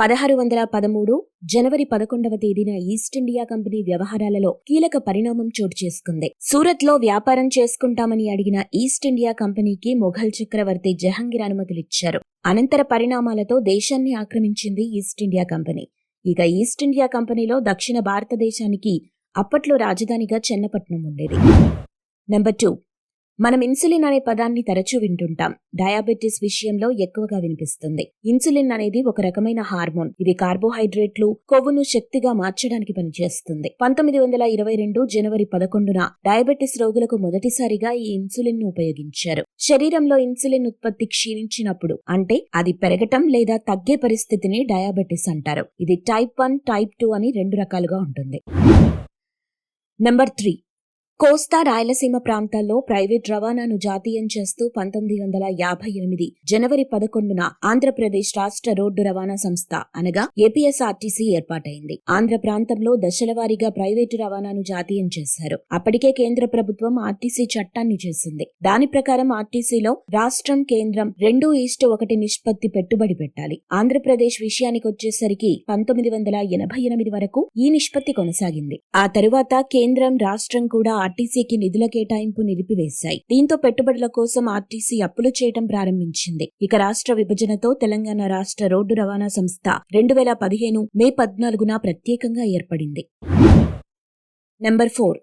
పదహారు వందల పదమూడు జనవరి పదకొండవ తేదీన ఈస్ట్ ఇండియా కంపెనీ వ్యవహారాలలో కీలక పరిణామం చోటు చేసుకుంది. సూరత్లో వ్యాపారం చేసుకుంటామని అడిగిన ఈస్ట్ ఇండియా కంపెనీకి మొఘల్ చక్రవర్తి జహంగీర్ అనుమతులిచ్చారు. అనంతర పరిణామాలతో దేశాన్ని ఆక్రమించింది ఈస్ట్ ఇండియా కంపెనీ. ఇక ఈస్ట్ ఇండియా కంపెనీలో దక్షిణ భారతదేశానికి అప్పట్లో రాజధానిగా చెన్నపట్నం ఉండేది. నెంబర్ టూ మనం ఇన్సులిన్ అనే పదాన్ని తరచూ వింటుంటాం. డయాబెటిస్ విషయంలో ఎక్కువగా వినిపిస్తుంది. ఇన్సులిన్ అనేది ఒక రకమైన హార్మోన్. ఇది కార్బోహైడ్రేట్లు కొవ్వును శక్తిగా మార్చడానికి పనిచేస్తుంది. పంతొమ్మిది వందల ఇరవై రెండు జనవరి పదకొండున డయాబెటిస్ రోగులకు మొదటిసారిగా ఈ ఇన్సులిన్ను ఉపయోగించారు. శరీరంలో ఇన్సులిన్ ఉత్పత్తి క్షీణించినప్పుడు అంటే అది పెరగటం లేదా తగ్గే పరిస్థితిని డయాబెటిస్ అంటారు. ఇది టైప్ వన్ టైప్ టూ అని రెండు రకాలుగా ఉంటుంది. నెంబర్ త్రీ కోస్తా రాయలసీమ ప్రాంతాల్లో ప్రైవేట్ రవాణాను జాతీయం చేస్తూ పంతొమ్మిది వందల యాభై ఎనిమిది జనవరి పదకొండున ఆంధ్రప్రదేశ్ రాష్ట్ర రోడ్డు రవాణా సంస్థ అనగా ఏపీఎస్ఆర్టీసీ ఏర్పాటైంది. ఆంధ్ర ప్రాంతంలో దశలవారీగా ప్రైవేటు రవాణాను జాతీయం చేశారు. అప్పటికే కేంద్ర ప్రభుత్వం ఆర్టీసీ చట్టాన్ని చేసింది. దాని ప్రకారం ఆర్టీసీలో రాష్ట్రం కేంద్రం రెండు ఈస్ట్ ఒకటి నిష్పత్తి పెట్టుబడి పెట్టాలి. ఆంధ్రప్రదేశ్ విషయానికి వచ్చేసరికి పంతొమ్మిది వందల ఎనభై ఎనిమిది వరకు ఈ నిష్పత్తి కొనసాగింది. ఆ తరువాత కేంద్రం రాష్ట్రం కూడా ఆర్టీసీకి నిధుల కేటాయింపు నిలిపివేశాయి. దీంతో పెట్టుబడుల కోసం ఆర్టీసీ అప్పులు చేయటం ప్రారంభించింది. ఇక రాష్ట్ర విభజనతో తెలంగాణ రాష్ట్ర రోడ్డు రవాణా సంస్థ రెండు వేల పదిహేను మే పద్నాలుగున ప్రత్యేకంగా ఏర్పడింది. నెంబర్ ఫోర్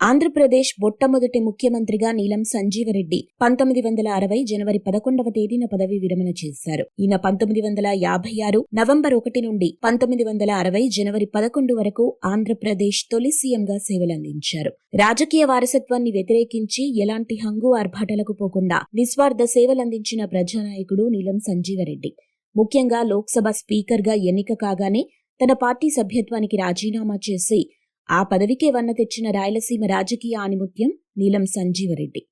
ఆంధ్రప్రదేశ్ మొట్టమొదటి ముఖ్యమంత్రిగా నీలం సంజీవరెడ్డి పంతొమ్మిది వందల అరవై జనవరి పదకొండవ తేదీన పదవి విరమణ చేశారు. ఈయన పంతొమ్మిది వందల యాభై ఆరు నవంబర్ ఒకటి నుండి పంతొమ్మిది వందల అరవై జనవరి పదకొండు వరకు ఆంధ్రప్రదేశ్ తొలి సీఎంగా సేవలందించారు. రాజకీయ వారసత్వాన్ని వ్యతిరేకించి ఎలాంటి హంగు ఆర్భాటలకు పోకుండా నిస్వార్థ సేవలందించిన ప్రజానాయకుడు నీలం సంజీవరెడ్డి. ముఖ్యంగా లోక్సభ స్పీకర్గా ఎన్నిక కాగానే తన పార్టీ సభ్యత్వానికి రాజీనామా చేసి ఆ పదవికే వన్న తెచ్చిన రాయలసీమ రాజకీయ ఆనిముత్యం నీలం సంజీవరెడ్డి.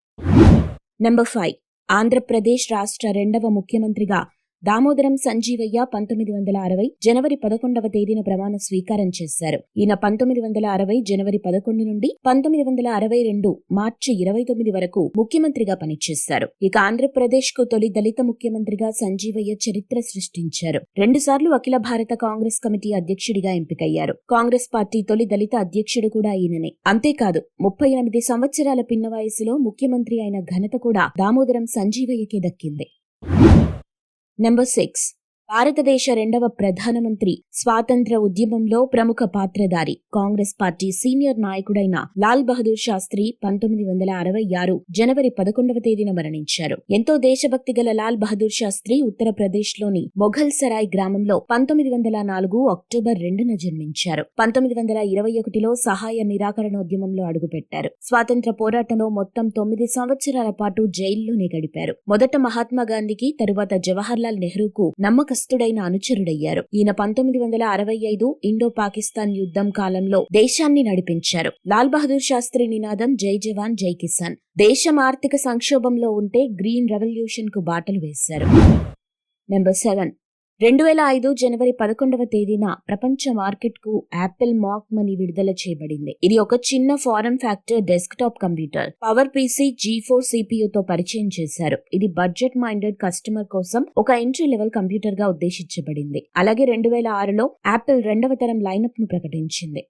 Number five. ఆంధ్రప్రదేశ్ రాష్ట్ర రెండవ ముఖ్యమంత్రిగా దామోదరం సంజీవయ్య పంతొమ్మిది వందల అరవై జనవరి పదకొండవ తేదీన ప్రమాణ స్వీకారం చేశారు. ఈయన పంతొమ్మిది వందల అరవై జనవరి పదకొండు నుండి పంతొమ్మిది వందల అరవై రెండు మార్చి ఇరవై తొమ్మిది వరకు ముఖ్యమంత్రిగా పనిచేశారు. ఇక ఆంధ్రప్రదేశ్కు తొలి దళిత ముఖ్యమంత్రిగా సంజీవయ్య చరిత్ర సృష్టించారు. రెండుసార్లు అఖిల భారత కాంగ్రెస్ కమిటీ అధ్యక్షుడిగా ఎంపికయ్యారు. కాంగ్రెస్ పార్టీ తొలి దళిత అధ్యక్షుడు కూడా ఈయననే. అంతేకాదు ముప్పై ఎనిమిది సంవత్సరాల పిన్న వయసులో ముఖ్యమంత్రి అయిన ఘనత కూడా దామోదరం సంజీవయ్యకే దక్కింది. నెంబర్ సిక్స్ భారతదేశ రెండవ ప్రధానమంత్రి స్వాతంత్ర ఉద్యమంలో ప్రముఖ పాత్రధారి. కాంగ్రెస్ పార్టీ సీనియర్ నాయకుడైన లాల్ బహదూర్ శాస్త్రి పంతొమ్మిది వందల అరవై ఆరు జనవరి పదకొండవ తేదీన మరణించారు. ఎంతో దేశభక్తి గల లాల్ బహదూర్ శాస్త్రి ఉత్తరప్రదేశ్లోని మొఘల్ సరాయ్ గ్రామంలో పంతొమ్మిది వందల నాలుగు అక్టోబర్ రెండున జన్మించారు. పంతొమ్మిది వందల ఇరవై ఒకటిలో సహాయ నిరాకరణోద్యమంలో అడుగుపెట్టారు. స్వాతంత్ర పోరాటంలో మొత్తం తొమ్మిది సంవత్సరాల పాటు జైల్లోనే గడిపారు. మొదట మహాత్మా గాంధీకి తరువాత జవహర్లాల్ నెహ్రూకు నమ్మకస్తుడైన అనుచరుడయ్యారు. ఈయన పంతొమ్మిది వందల అరవై ఐదు ఇండో పాకిస్తాన్ యుద్ధం కాలంలో దేశాన్ని నడిపించారు. లాల్ బహదూర్ శాస్త్రి నినాదం జై జవాన్ జై కిసాన్. దేశం ఆర్థిక సంక్షోభంలో ఉంటే గ్రీన్ రెవల్యూషన్కు బాటలు వేశారు. Number seven. రెండు వేల ఐదు జనవరి పదకొండవ తేదీన ప్రపంచ మార్కెట్కు యాపిల్ మాక్ మనీ విడుదల చేయబడింది. ఇది ఒక చిన్న form factor desktop computer. Power PC G ఫోర్తో పరిచయం చేశారు. ఇది బడ్జెట్ మైండెడ్ కస్టమర్ కోసం ఒక ఎంట్రీ లెవెల్ కంప్యూటర్గా ఉద్దేశించబడింది. అలాగే రెండు వేల ఆరులో యాపిల్ రెండవ తరం లైనప్ను ప్రకటించింది.